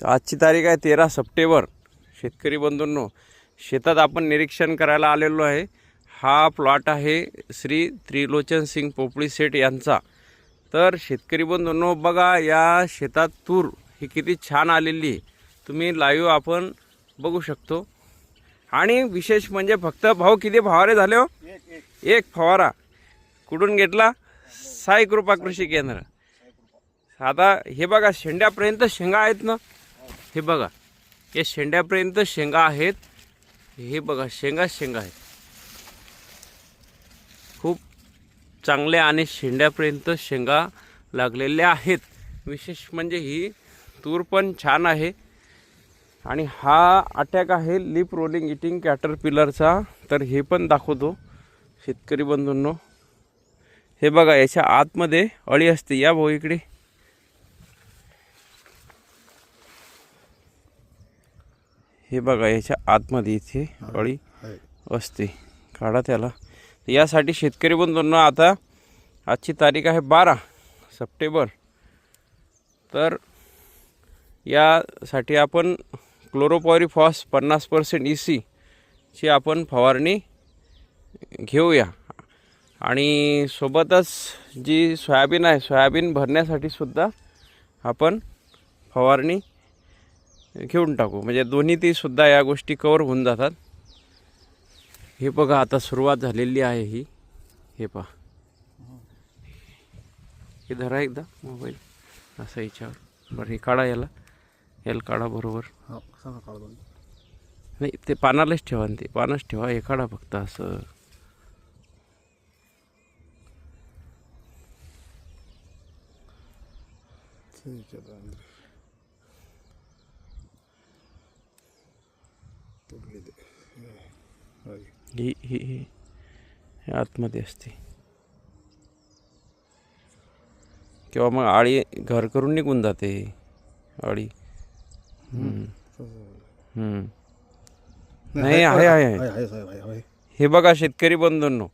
तर आजची तारीख आहे तेरा सप्टेंबर. शेतकरी बंधूंनो शेतात आपण निरीक्षण करायला आलेलो आहे. हा प्लॉट आहे श्री त्रिलोचन सिंग पोपळी सेठ यांचा. तर शेतकरी बंधूंनो बघा या शेतात तूर ही किती छान आलेली आहे. तुम्ही लाईव्ह आपण बघू शकतो. आणि विशेष म्हणजे फक्त भाऊ किती फवारे झाले हो? एक फवारा. कुठून घेतला? साई कृपा कृषी केंद्र. आता हे बघा शेंड्यापर्यंत शेंगा आहेत ना? हे बघा या शेंड्यापर्यंत शेंगा आहेत. हे बघा शेंगा शेंगा आहेत. खूप चांगल्या आणि शेंड्यापर्यंत शेंगा लागलेल्या आहेत. विशेष म्हणजे ही तूर पण छान आहे. आणि हा अटॅक आहे लिप रोलिंग इटिंग कॅटरपिलरचा तर हे पण दाखवतो शेतकरी बंधूंनो. हे बघा याच्या आतमध्ये अळी असते. या भाऊ इकडे. हे बघा याच्या आतमध्ये इथे अळी असते काढा त्याला. यासाठी शेतकरी बंधूंना आता आजची तारीख आहे बारा सप्टेंबर. तर यासाठी आपण क्लोरोपॉरिफॉस पन्नास पर्सेंट ई सी ची आपण फवारणी घेऊया. आणि सोबतच जी सोयाबीन आहे सोयाबीन भरण्यासाठी सुद्धा आपण फवारणी घेऊन टाकू. म्हणजे दोन्ही ती सुद्धा या गोष्टी कवर होऊन जातात. हे बघा आता सुरुवात झालेली आहे ही. हे पहा. हे धरा एकदा मोबाईल. असं याच्यावर. बरं हे काढा याला. याला काढा बरोबर. हा नाही ते पानालाच ठेवा ते. पानच ठेवा हे काढा फक्त असं. ठीक आहे ही ही ही हे आतमध्ये असते किंवा मग आळी घर करून निघून जाते आळी हम्म. हम्म. नाही आहे, आहे. हे बघा शेतकरी बंधूंनो